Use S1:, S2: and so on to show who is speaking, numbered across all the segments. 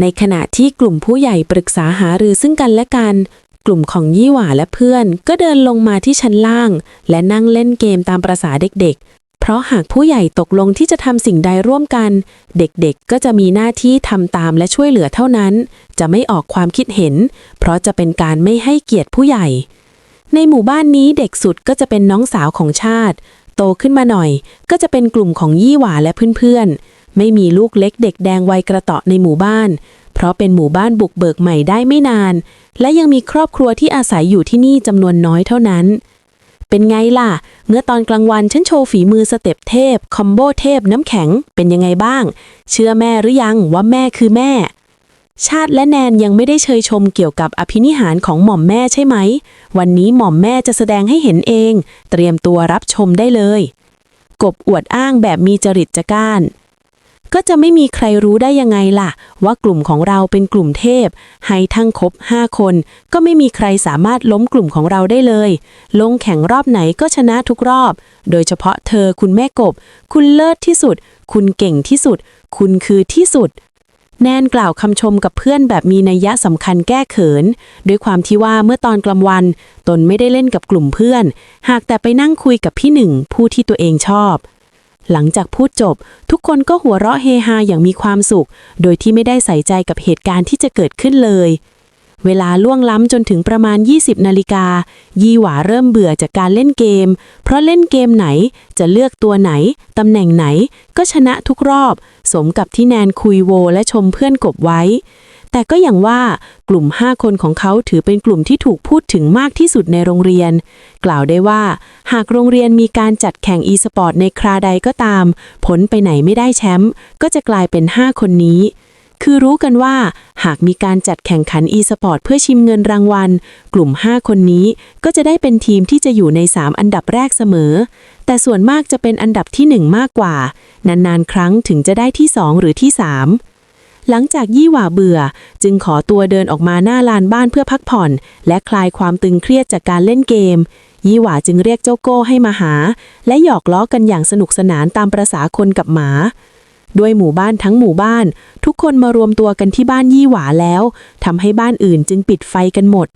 S1: ในขณะที่กลุ่มผู้ใหญ่ปรึกษาหารือซึ่งกันและกัน กลุ่มของยี่หว่าและเพื่อน ก็เดินลงมาที่ชั้นล่าง และนั่งเล่นเกมตามประษาเด็กๆ เพราะหากผู้ใหญ่ตกลงที่จะทำสิ่งใดร่วมกัน เด็กๆ ก็จะมีหน้าที่ทำตามและช่วยเหลือเท่านั้น จะไม่ออกความคิดเห็น เพราะจะเป็นการไม่ให้เกียรติผู้ใหญ่ ในหมู่บ้านนี้เด็กสุดก็จะเป็นน้องสาวของชาติ โตขึ้นมาหน่อย ก็จะเป็นกลุ่มของยี่หว่าและเพื่อนๆ ไม่มีลูกเล็กเด็กแดงวัยกระเตาะในหมู่บ้าน เพราะเป็นหมู่บ้านบุกเบิกใหม่ได้ไม่นาน และยังมีครอบครัวที่อาศัยอยู่ที่นี่จำนวนน้อยเท่านั้น เป็นไงล่ะ เมื่อตอนกลางวันฉันโชว์ฝีมือสเต็ปเทพ คอมโบเทพน้ำแข็งเป็นยังไงบ้าง เชื่อแม่หรือยังว่าแม่คือแม่ ชาติและแนนยังไม่ได้เชยชมเกี่ยวกับอภินิหารของหม่อมแม่ใช่ไหม วันนี้หม่อมแม่จะแสดงให้เห็นเอง เตรียมตัวรับชมได้เลยกบอวดอ้างแบบมีจริตจักร้าน ก็จะไม่มีใครรู้ได้ยังไงล่ะ ว่ากลุ่มของเราเป็นกลุ่มเทพ ให้ทั้งครบห้าคน ก็ไม่มีใครสามารถล้มกลุ่มของเราได้เลย ลงแข่งรอบไหนก็ชนะทุกรอบ โดยเฉพาะเธอคุณแม่กบ คุณเลิศที่สุด คุณเก่งที่สุด คุณคือที่สุดแนนกล่าวคำชมกับเพื่อนแบบมีนัยยะสำคัญแก้เขิน ด้วยความที่ว่าเมื่อตอนกลางวัน ตนไม่ได้เล่นกับกลุ่มเพื่อน หากแต่ไปนั่งคุยกับพี่หนึ่งผู้ที่ตัวเองชอบ หลังจากพูดจบ ทุกคนก็หัวเราะเฮฮาอย่างมีความสุข โดยที่ไม่ได้ใส่ใจกับเหตุการณ์ที่จะเกิดขึ้นเลย เวลาล่วงล้ำจนถึงประมาณ 20 นาฬิกา ยี่หวาเริ่มเบื่อจากการเล่นเกม เพราะเล่นเกมไหนจะเลือกตัวไหน ตำแหน่งไหน ก็ชนะทุกรอบ สมกับที่แนนคุยโวและชมเพื่อนกบไว้ แต่ก็อย่างว่ากลุ่ม 5 คนของเขาถือเป็นกลุ่มที่ถูกพูดถึงมากที่สุดในโรงเรียน กล่าวได้ว่า หากโรงเรียนมีการจัดแข่งอีสปอร์ตในคราใดก็ตาม ผลไปไหนไม่ได้แชมป์ก็จะกลายเป็น 5 คนนี้ คือรู้กันว่า หากมีการจัดแข่งขัน e-sport เพื่อชิมเงินรางวัล กลุ่ม 5 คนนี้ก็จะได้เป็นทีมที่จะอยู่ใน 3 อันดับแรกเสมอ แต่ส่วนมากจะเป็นอันดับที่ 1 มากกว่า นานๆ ครั้งถึงจะได้ที่ 2 หรือที่ 3 หลังจากยี่หว่าเบื่อ จึงขอตัวเดินออกมาหน้าลานบ้านเพื่อพักผ่อน และคลายความตึงเครียดจากการเล่นเกม ยี่หว่าจึงเรียกเจ้าโก้ให้มาหา และหยอกล้อกันอย่างสนุกสนานตามประษาคนกับหมา ด้วยหมู่บ้านทั้งหมู่บ้าน ทุกคนมารวมตัวกันที่บ้านยี่หวาแล้วทำให้บ้านอื่นจึงปิดไฟกันหมด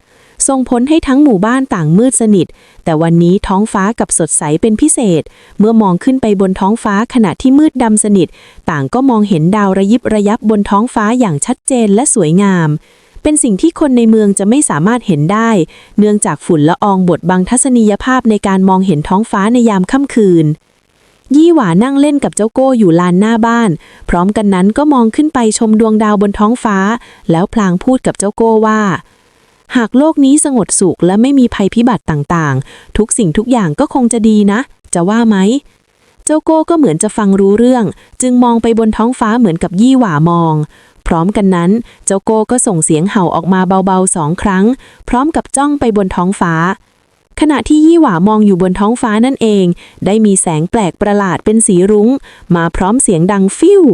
S1: ส่งผลให้ทั้งหมู่บ้านต่างมืดสนิท แต่วันนี้ท้องฟ้ากับสดใสเป็นพิเศษ เมื่อมองขึ้นไปบนท้องฟ้าขณะที่มืดดำสนิท ต่างก็มองเห็นดาวระยิบระยับบนท้องฟ้าอย่างชัดเจนและสวยงามเป็นสิ่งที่คนในเมืองจะไม่สามารถเห็นได้ เนื่องจากฝุ่นละอองบดบังทัศนียภาพในการมองเห็นท้องฟ้าในยามค่ำคืน ยี่หวานั่งเล่นกับเจ้าโก้อยู่ลานหน้าบ้าน พร้อมกันนั้นก็มองขึ้นไปชมดวงดาวบนท้องฟ้า แล้วพลางพูดกับเจ้าโก้ว่า หากโลกนี้สงบสุขและไม่มีภัยพิบัติต่างๆ ทุกสิ่งทุกอย่างก็คงจะดีนะ จะว่าไหม เจ้าโก้ก็เหมือนจะฟังรู้เรื่อง จึงมองไปบนท้องฟ้าเหมือนกับยี่หวามอง พร้อมกันนั้น เจ้าโก้ก็ส่งเสียงเห่าออกมาเบาๆสองครั้ง พร้อมกับจ้องไปบนท้องฟ้า ขณะที่ยี่หว่ามองอยู่บนท้องฟ้านั่นเอง ได้มีแสงแปลกประหลาดเป็นสีรุง้ง มาพร้อมเสียงดังฟิว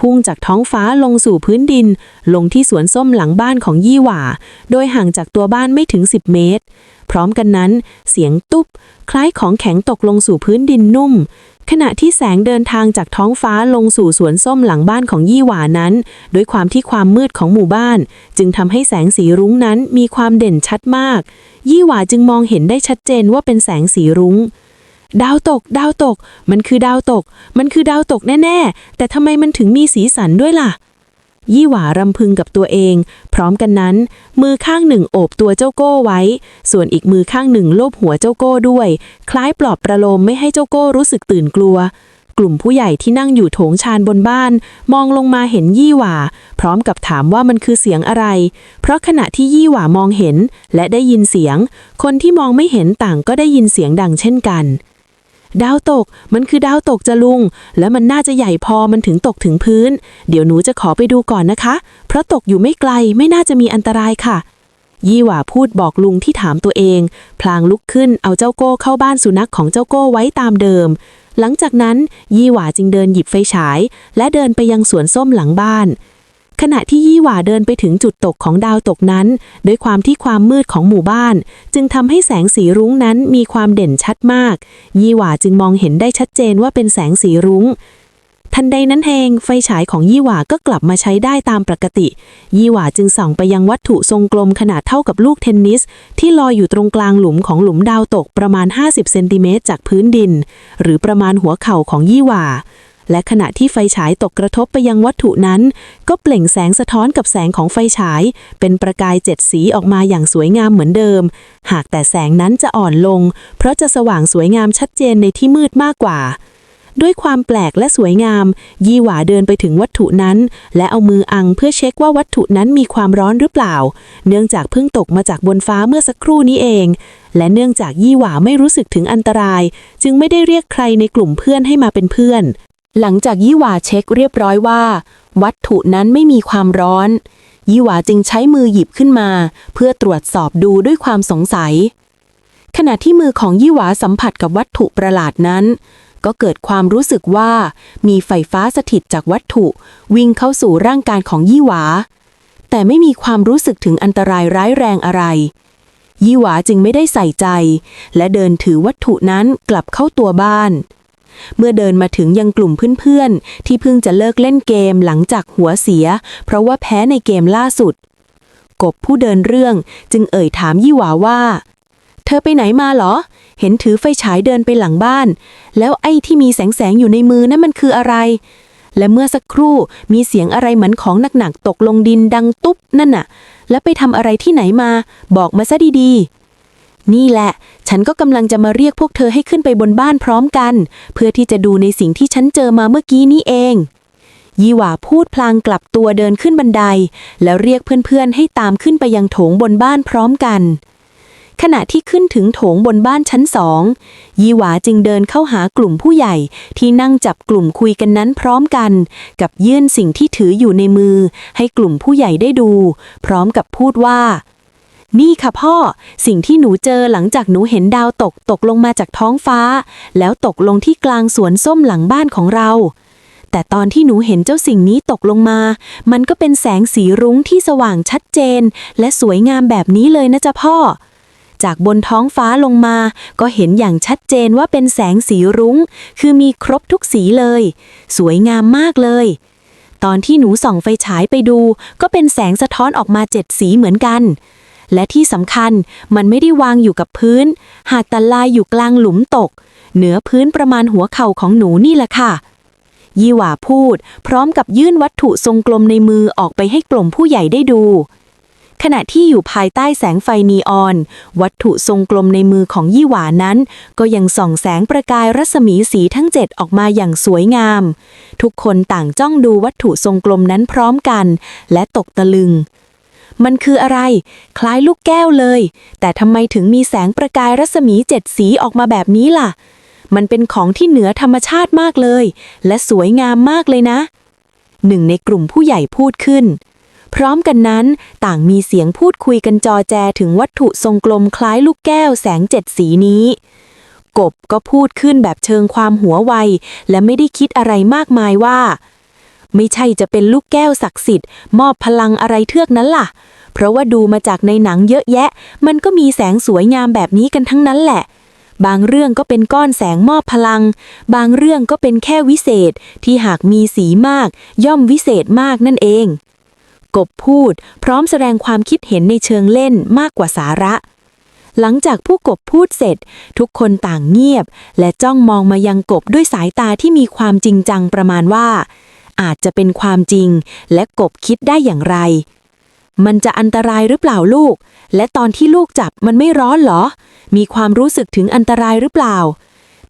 S1: พุ่งจากท้องฟ้าลงสู่พื้นดิน ลงที่สวนส้มหลังบ้านของยี่หว่า โดยห่างจากตัวบ้านไม่ถึง 10 เมตร พร้อมกันนั้น เสียงตุ๊บ คล้ายของแข็งตกลงสู่พื้นดินนุ่ม ขณะที่แสงเดินทางจากท้องฟ้าลงสู่สวนส้มหลังบ้านของยี่หวานั้น ด้วยความที่ความมืดของหมู่บ้าน จึงทำให้แสงสีรุ้งนั้นมีความเด่นชัดมาก ยี่หวาจึงมองเห็นได้ชัดเจนว่าเป็นแสงสีรุ้งดาวตก ดาวตก มันคือดาวตก มันคือดาวตกแน่ ๆ แต่ทำไมมันถึงมีสีสันด้วยล่ะ ยี่หวารำพึงกับตัวเอง พร้อมกันนั้น มือข้างหนึ่งโอบตัวเจ้าโก้ไว้ ส่วนอีกมือข้างหนึ่งโลบหัวเจ้าโก้ด้วย คล้ายปลอบประโลมไม่ให้เจ้าโก้รู้สึกตื่นกลัว กลุ่มผู้ใหญ่ที่นั่งอยู่โถงชานบนบ้าน มองลงมาเห็นยี่หว่า พร้อมกับถามว่ามันคือเสียงอะไร เพราะขณะที่ยี่หว่ามองเห็นและได้ยินเสียง คนที่มองไม่เห็นต่างก็ได้ยินเสียงดังเช่นกัน ดาวตก มันคือดาวตกจะลุง และมันน่าจะใหญ่พอมันถึงตกถึงพื้น เดี๋ยวหนูจะขอไปดูก่อนนะคะ เพราะตกอยู่ไม่ไกลไม่น่าจะมีอันตรายค่ะ ยี่หว่าพูดบอกลุงที่ถามตัวเอง พลางลุกขึ้นเอาเจ้าโก้เข้าบ้านสุนัขของเจ้าโก้ไว้ตามเดิม หลังจากนั้นยี่หว่าจึงเดินหยิบไฟฉาย และเดินไปยังสวนส้มหลังบ้าน ขณะที่ยี่หว่าเดินไปถึงจุดตกของดาวตกนั้น ด้วยความที่ความมืดของหมู่บ้าน จึงทำให้แสงสีรุ้งนั้นมีความเด่นชัดมาก ยี่หว่าจึงมองเห็นได้ชัดเจนว่าเป็นแสงสีรุ้ง ทันใดนั้นเองไฟฉายของยี่หว่าก็กลับมาใช้ได้ตามปกติ ยี่หว่าจึงส่องไปยังวัตถุทรงกลมขนาดเท่ากับลูกเทนนิส ที่ลอยอยู่ตรงกลางหลุมของหลุมดาวตกประมาณ 50 เซนติเมตรจากพื้นดิน หรือประมาณหัวเข่าของยี่หว่า และขณะที่ไฟฉายตกกระทบไปยังวัตถุนั้น ก็เปล่งแสงสะท้อนกับแสงของไฟฉาย เป็นประกายเจ็ดสีออกมาอย่างสวยงามเหมือนเดิม หากแต่แสงนั้นจะอ่อนลง เพราะจะสว่างสวยงามชัดเจนในที่มืดมากกว่าด้วยความแปลกและสวยงาม ยี่หวาเดินไปถึงวัตถุนั้น และเอามืออังเพื่อเช็คว่าวัตถุนั้นมีความร้อนหรือเปล่า เนื่องจากเพิ่งตกมาจากบนฟ้าเมื่อสักครู่นี้เอง และเนื่องจากยี่หวาไม่รู้สึกถึงอันตราย จึงไม่ได้เรียกใครในกลุ่มเพื่อนให้มาเป็นเพื่อน หลังจากยี่หวาเช็คเรียบร้อยว่า วัตถุนั้นไม่มีความร้อน ยี่หวาจึงใช้มือหยิบขึ้นมา เพื่อตรวจสอบดูด้วยความสงสัย ขณะที่มือของยี่หวาสัมผัสกับวัตถุประหลาดนั้น ก็เกิดความรู้สึกว่า มีไฟฟ้าสถิตจากวัตถุ วิ่งเข้าสู่ร่างกายของยี่หวา แต่ไม่มีความรู้สึกถึงอันตรายร้ายแรงอะไร ยี่หวาจึงไม่ได้ใส่ใจ และเดินถือวัตถุนั้นกลับเข้าตัวบ้าน เมื่อเดินมาถึงยังกลุ่มเพื่อนๆ ที่เพิ่งจะเลิกเล่นเกมหลังจากหัวเสีย เพราะว่าแพ้ในเกมล่าสุด กบผู้เดินเรื่องจึงเอ่ยถามยี่หวาว่า เธอไปไหนมาเหรอ เห็นถือไฟฉายเดินไปหลังบ้าน แล้วไอ้ที่มีแสงๆอยู่ในมือนั่นมันคืออะไร และเมื่อสักครู่มีเสียงอะไรเหมือนของหนักๆตกลงดินดังตุ๊บนั่นน่ะ แล้วไปทำอะไรที่ไหนมา บอกมาซะดีๆ นี่แหละ ฉันก็กำลังจะมาเรียกพวกเธอให้ขึ้นไปบนบ้านพร้อมกัน เพื่อที่จะดูในสิ่งที่ฉันเจอมาเมื่อกี้นี้เอง ยีหว่าพูดพลางกลับตัวเดินขึ้นบันได แล้วเรียกเพื่อนๆให้ตามขึ้นไปยังโถงบนบ้านพร้อมกัน ขณะที่ขึ้นถึงโถงบนบ้านชั้นสองยีหวาจึงเดินเข้าหากลุ่มผู้ใหญ่ ที่นั่งจับกลุ่มคุยกันนั้นพร้อมกัน กับยื่นสิ่งที่ถืออยู่ในมือ ให้กลุ่มผู้ใหญ่ได้ดู พร้อมกับพูดว่า นี่ค่ะพ่อ สิ่งที่หนูเจอหลังจากหนูเห็นดาวตกตกลงมาจากท้องฟ้า แล้วตกลงที่กลางสวนส้มหลังบ้านของเรา แต่ตอนที่หนูเห็นเจ้าสิ่งนี้ตกลงมา มันก็เป็นแสงสีรุ้งที่สว่างชัดเจน และสวยงามแบบนี้เลยนะจ๊ะพ่อ จากบนท้องฟ้าลงมา ก็เห็นอย่างชัดเจนว่าเป็นแสงสีรุง้ง คือมีครบทุกสีเลย สวยงามมากเลยตอนที่หนูส่องไฟฉายไปดู ก็เป็นแสงสะท้อนออกมาเจ็ดสีเหมือนกัน และที่สำคัญมันไม่ได้วางอยู่กับพื้น หากแต่ลายอยู่กลางหลุมตก เหนือพื้นประมาณหัวเข่าของหนูนี่แหละค่ะ ยี่หว่าพูด พร้อมกับยื่นวัตถุทรงกลมในมือออกไปให้กลุ่มผู้ใหญ่ได้ดู ขณะที่อยู่ภายใต้แสงไฟนีออน วัตถุทรงกลมในมือของยี่หวานั้น ก็ยังส่องแสงประกายรัศมีสีทั้งเจ็ดออกมาอย่างสวยงาม ทุกคนต่างจ้องดูวัตถุทรงกลมนั้นพร้อมกัน และตกตะลึง มันคืออะไร คล้ายลูกแก้วเลย แต่ทำไมถึงมีแสงประกายรัศมีเจ็ดสีออกมาแบบนี้ล่ะ มันเป็นของที่เหนือธรรมชาติมากเลย และสวยงามมากเลยนะ หนึ่งในกลุ่มผู้ใหญ่พูดขึ้น พร้อมกันนั้นต่างมีเสียงพูดคุยกันจอแจถึงวัตถุทรงกลมคล้ายลูกแก้วแสงเจ็ดสีนี้กบก็พูดขึ้นแบบเชิงความหัวไว และไม่ได้คิดอะไรมากมายว่า ไม่ใช่จะเป็นลูกแก้วศักดิ์สิทธิ์มอบพลังอะไรเทือกนั้นล่ะ เพราะว่าดูมาจากในหนังเยอะแยะ มันก็มีแสงสวยงามแบบนี้กันทั้งนั้นแหละ บางเรื่องก็เป็นก้อนแสงมอบพลัง บางเรื่องก็เป็นแค่วิเศษที่หากมีสีมาก ย่อมวิเศษมากนั่นเอง กบพูด พร้อมแสดงความคิดเห็นในเชิงเล่นมากกว่าสาระหลังจากผู้กบพูดเสร็จ ทุกคนต่างเงียบ และจ้องมองมายังกบด้วยสายตาที่มีความจริงจังประมาณว่า อาจจะเป็นความจริง และกบคิดได้อย่างไร มันจะอันตรายหรือเปล่าลูก และตอนที่ลูกจับมันไม่ร้อนเหรอ มีความรู้สึกถึงอันตรายหรือเปล่า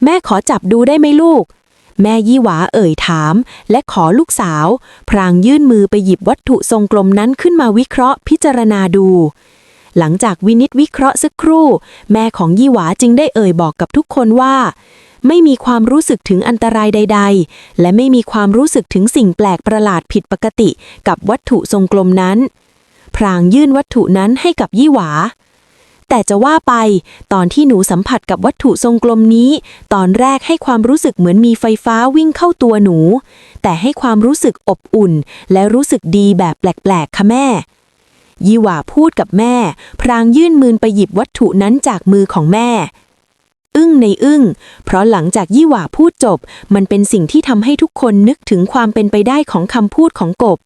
S1: แม่ขอจับดูได้ไหมลูก แม่ยี่หวาเอ่ยถาม และขอลูกสาว พรางยื่นมือไปหยิบวัตถุทรงกลมนั้นขึ้นมาวิเคราะห์พิจารณาดูหลังจากวินิจวิเคราะห์สักครู่ แม่ของยี่หวาจึงได้เอ่ยบอกกับทุกคนว่า ไม่มีความรู้สึกถึงอันตรายใด ๆ และไม่มีความรู้สึกถึงสิ่งแปลกประหลาดผิดปกติ กับวัตถุทรงกลมนั้น พรางยื่นวัตถุนั้นให้กับยี่หวา แต่จะว่าไป ตอนที่หนูสัมผัสกับวัตถุทรงกลมนี้ ตอนแรกให้ความรู้สึกเหมือนมีไฟฟ้าวิ่งเข้าตัวหนู แต่ให้ความรู้สึกอบอุ่น และรู้สึกดีแบบแปลกๆ ค่ะแม่ยี่หว่าพูดกับแม่ พรางยื่นมือไปหยิบวัตถุนั้นจากมือของแม่ อึ้งในอึ้ง เพราะหลังจากยี่หว่าพูดจบ มันเป็นสิ่งที่ทำให้ทุกคนนึกถึงความเป็นไปได้ของคำพูดของกบ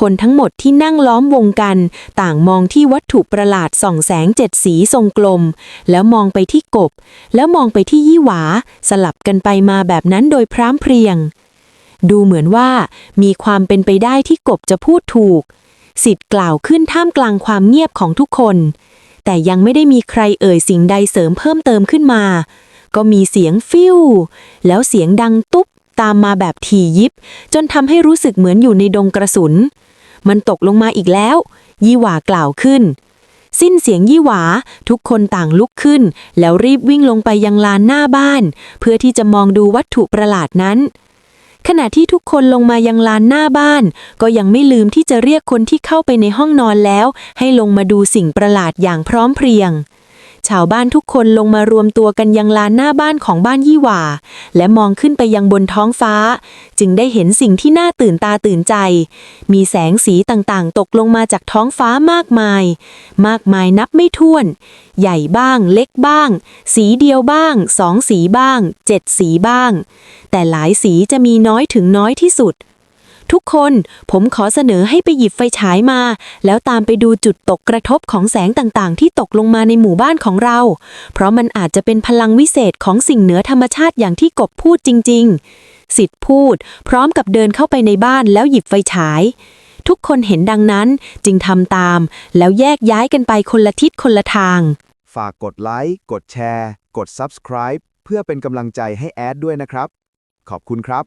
S1: คนทั้งหมดที่นั่งล้อมวงกัน ต่างมองที่วัตถุประหลาดส่องแสงเจ็ดสีทรงกลม แล้วมองไปที่กบ แล้วมองไปที่ยี่หวา สลับกันไปมาแบบนั้นโดยพร้ามเพรียง ดูเหมือนว่า มีความเป็นไปได้ที่กบจะพูดถูก สิทธิ์กล่าวขึ้นท่ามกลางความเงียบของทุกคน แต่ยังไม่ได้มีใครเอ่ยสิ่งใดเสริมเพิ่มเติมขึ้นมา ก็มีเสียงฟิวแล้วเสียงดังตุ๊บตามมาแบบถี่ยิบ จนทำให้รู้สึกเหมือนอยู่ในดงกระสุน มันตกลงมาอีกแล้ว ยี่หวากล่าวขึ้น สิ้นเสียงยี่หวา ทุกคนต่างลุกขึ้น แล้วรีบวิ่งลงไปยังลานหน้าบ้าน เพื่อที่จะมองดูวัตถุประหลาดนั้น ขณะที่ทุกคนลงมายังลานหน้าบ้าน ก็ยังไม่ลืมที่จะเรียกคนที่เข้าไปในห้องนอนแล้ว ให้ลงมาดูสิ่งประหลาดอย่างพร้อมเพรียง ชาวบ้านทุกคนลงมารวมตัวกันยังลานหน้าบ้านของบ้านยี่หว่า และมองขึ้นไปยังบนท้องฟ้า จึงได้เห็นสิ่งที่น่าตื่นตาตื่นใจ มีแสงสีต่างๆ ตกลงมาจากท้องฟ้ามากมาย มากมายนับไม่ถ้วน ใหญ่บ้าง เล็กบ้าง สีเดียวบ้าง สองสีบ้าง เจ็ดสีบ้าง แต่หลายสีจะมีน้อยถึงน้อยที่สุด ทุกคนผมขอเสนอให้ไปหยิบไฟฉายมา แล้วตามไปดูจุดตกกระทบของแสงต่างๆ ที่ตกลงมาในหมู่บ้านของเรา เพราะมันอาจจะเป็นพลังวิเศษของสิ่งเหนือธรรมชาติอย่างที่กบพูดจริง ๆ สิทธิ์พูด พร้อมกับเดินเข้าไปในบ้านแล้วหยิบไฟฉาย ทุกคนเห็นดังนั้นจึงทำตาม แล้วแยกย้ายกันไปคนละทิศคนละทาง
S2: ฝากกดไลค์กดแชร์ กด Subscribe เพื่อเป็นกำลังใจให้แอดด้วยนะครับ ขอบคุณครับ